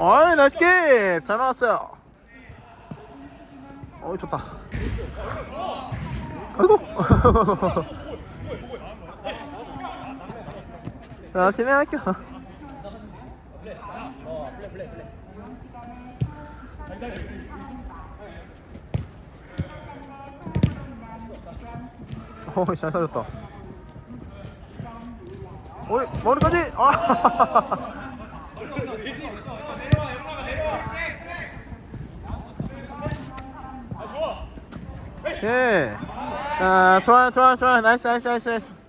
어이 나이스 킵! 잘 나왔어요. 어이 좋다. 아이고. 자 진행할게요. 어이 잘 살렸다. 어이 머리까지. 아 오케이. 아 좋아 좋아 좋아. 나이스 나이스 나이스 나이스.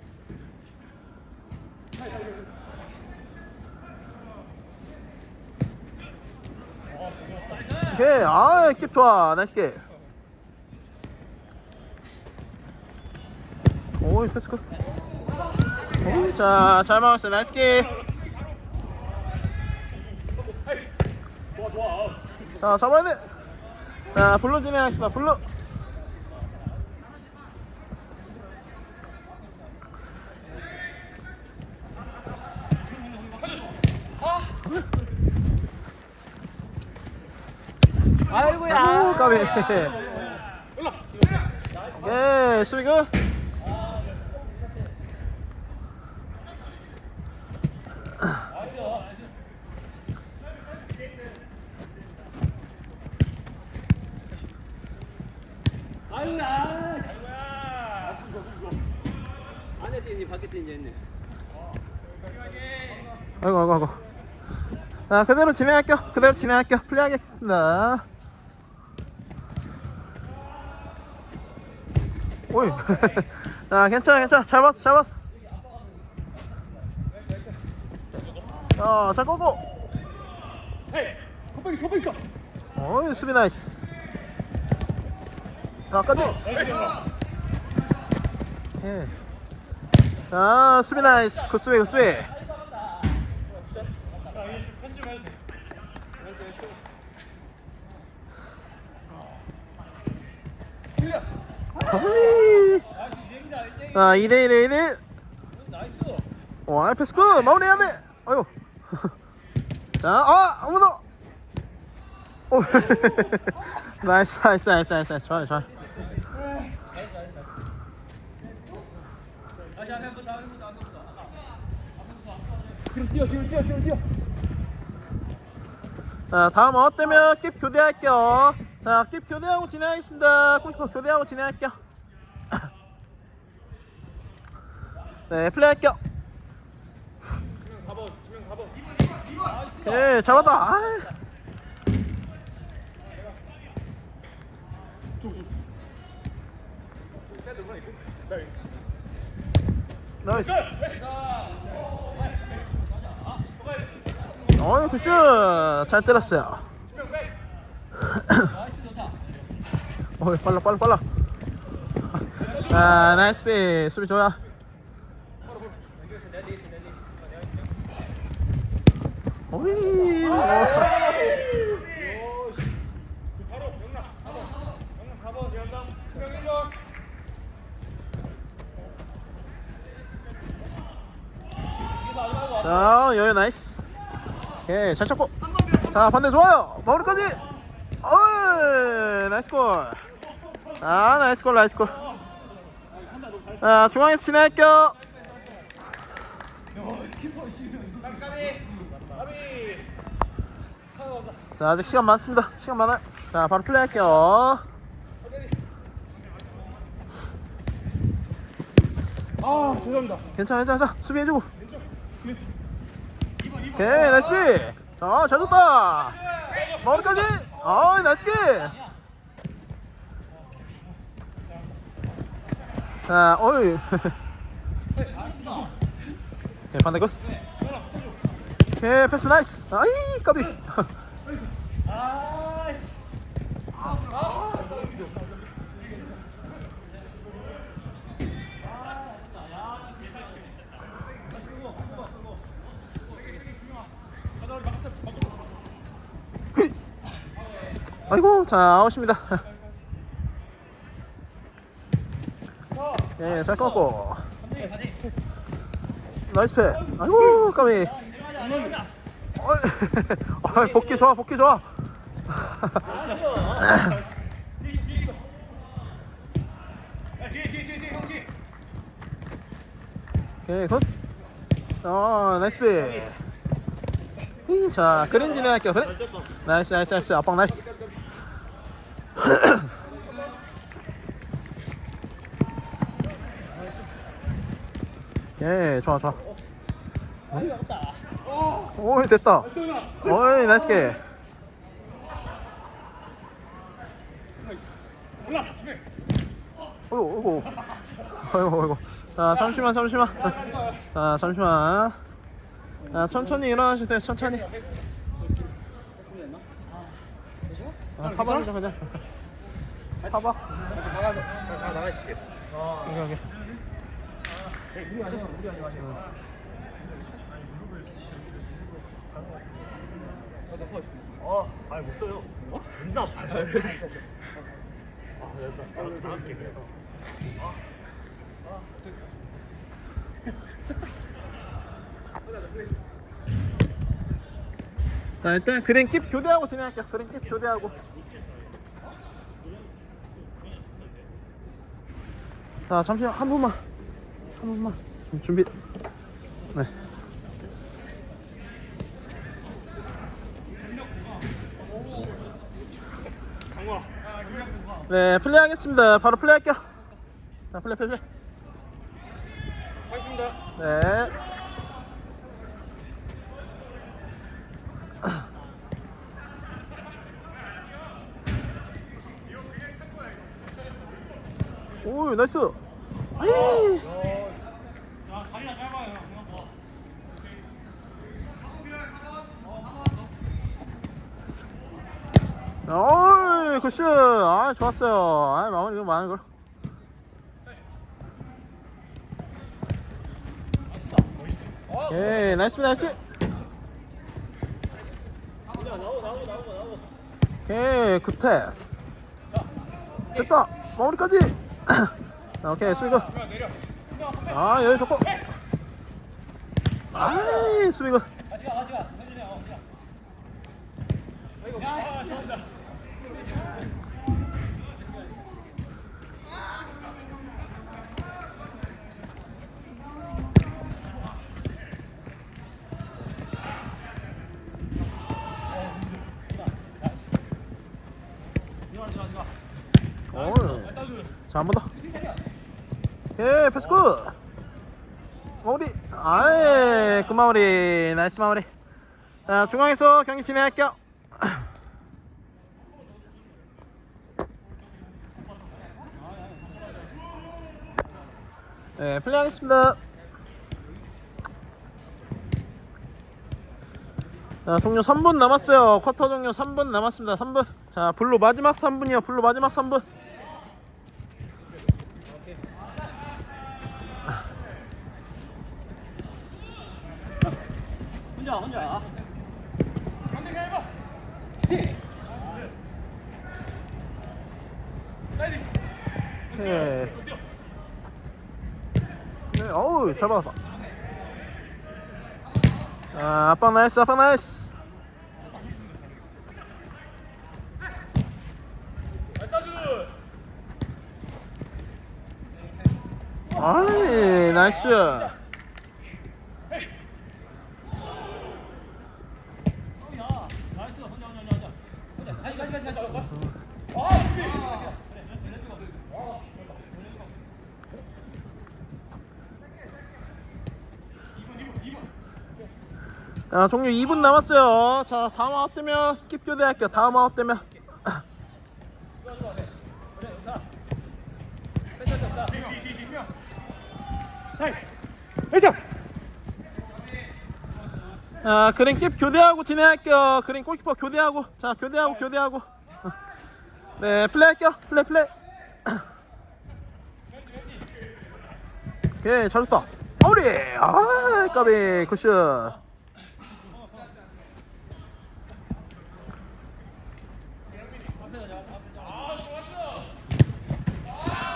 오케이. 아킵 좋아. 나이스 킵 오이 패스 컷. 오이. 자잘 막았어 나이스 킵자 잡아야 돼 자 블루 진행하겠습니다. 블루 예 뛰니 했네. 아이고 아이고 아이고. 자 그대로 진행할게요. 그대로 진행할게요. 플레이하겠습니다 오이 자 괜찮아 괜찮아 잘 봤어 잘 봤어 자잘 꼬고 컵백이 컵백 있어. 어이 수비 나이스 자 까지 예. 자 수비 나이스 굿수비 굿수비 어이. 자 2대1 2대1 나이스. 와 패스 굿 마무리해야 돼 아유 자아 더 오. 나이스 나이스 나이스 나이스 좋아요 좋아요. 뒤로 뛰어 뒤로 뛰어 뒤로 뛰어. 자 다음 어 때면 킵 교대할게요 자 킵 교대하고 진행하겠습니다. 꿀꿀 교대하고 진행할게요. 네 플레이할게요. 예 잡았다. 아이. 나이스. 어이 굿슛. 잘 때렸어요 나이스 좋다. 어이 빨라 빨라 빨라. 아 나이스 비 수비 좋아. 어. 자 여유 나이스. 오케이 잘 잡고. 자 반대 좋아요. 마무리까지. 어이 나이스 골 아 나이스 골 나이스 골자 중앙에서 진행할게요. 자 아직 시간 많습니다. 시간 많아요. 자 바로 플레이할게요. 아 죄송합니다. 괜찮아 괜찮아. 자, 수비해주고. 오케이 나이스 비 자 잘 줬다. 마무리까지. 어이 나이스 자 어이. 오케이 반대 끝. 오케이 패스 나이스. 아이 까비. 아이고 자 아웃입니다 예, 잘 끊었고 나이스 패 아이고 어이, 어이, 복귀 좋아, 복귀 좋아. 오케이, 굿. 어, 나이스 비. 히, 자, 그린 진행할게요. 그린. 나이스, 나이스, 나이스. 압박 나이스. 예, 좋아, 좋아. 오이, 됐다. 오이, 나이스 게. 어이구, 어이구. 어이구, 어이구. 자, 잠시만, 잠시만. 자, 잠시만. 자, 천천히 일어나셔도 돼요, 천천히. 아, 타박이죠, 그냥. 타박. 자 나가 있을게 여기, 여기. 아 아니 못 써요. 어? 존나 아파요 아 됐다 나 나갈게 그래 자, 일단 그린 킵 교대하고 진행할게요. 그린 킵 교대하고. 자, 잠시만 한 분만. 한. 지금 준비. 네. 네, 플레이하겠습니다. 바로 플레이할게요. 자, 플레이, 플레이. 하겠습니다 네. 오, 나이스. 아이. 다리가 짧아요 어이, 굿슛. 아, 좋았어요. 아, 마무리 이거 많은 걸. 예, 나이스, 나이스. 오케이, 굿패스. 됐다. 마무리까지. 자, 오케이, 수비그. 아, 여기 좋고. 아이, 수비그. 같이 가 같이 가 현준이 형 같이 가 야 좋은다 오. 자, 한 번 더. 예, 패스 굿. 마무리. 아예, good 마무리. 나이스 마무리. 자, 중앙에서 경기 진행할게요. 네, 플레이하겠습니다. 자, 종료 3분 남았어요. 쿼터 종료 3분 남았습니다. 3분. 자, 블루 마지막 3분이요. 블루 마지막 3분. 혼자 혼자 반대 가 해봐 사이드 네. 네, 어우, 잘 받았다. 아, 아빠 나이스, 아빠 나이스. 아이, 나이스. 가지 가지 가지 가지 아 자, 종료 2분 남았어요. 자, 다음 아웃 되면 킵 교대 할게요. 다음 아웃 되면. 아, 그린 킵 교대하고 진행할게요. 그린 골키퍼 교대하고. 자, 교대하고, 교대하고. 어. 네, 플레이할게요. 플레이, 플레이. 오케이, 잘했다. 마무리! 아, 까비, 굿슛.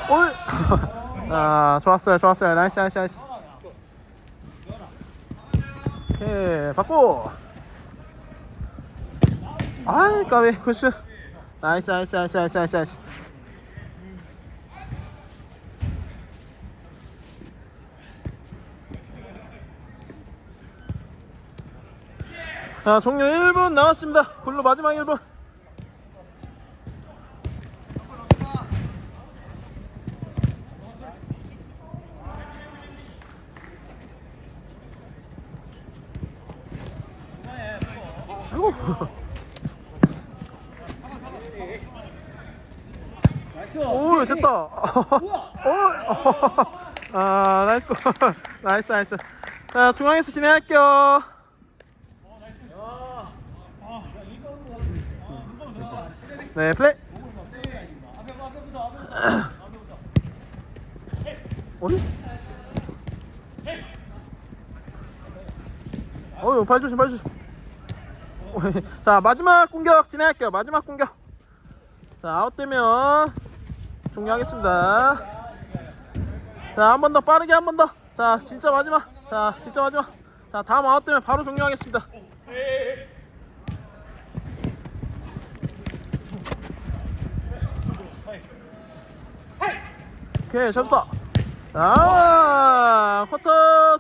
올! 아, 좋았어요, 좋았어요. 나이스, 나이스, 나이스. 오케이, 받고. 아이 까비 굿슛 나이스 나이스 나이스 나이스 나이스 나이스 자 종료 1분 남았습니다. 블루 마지막 1분. 아이고 나이스. 오 됐다. 오, 아 나이스 골. 나이스 나이스. 자 중앙에서 진행할게요 네 플레이. 어디? 어유 발 조심 발 조심. 자 마지막 공격 진행할게요. 마지막 공격. 자 아웃되면 종료하겠습니다. 자 한 번 더 빠르게 한 번 더 자 진짜 마지막. 자 진짜 마지막. 자 다음 아웃되면 바로 종료하겠습니다 오케이 잡았다 아 쿼터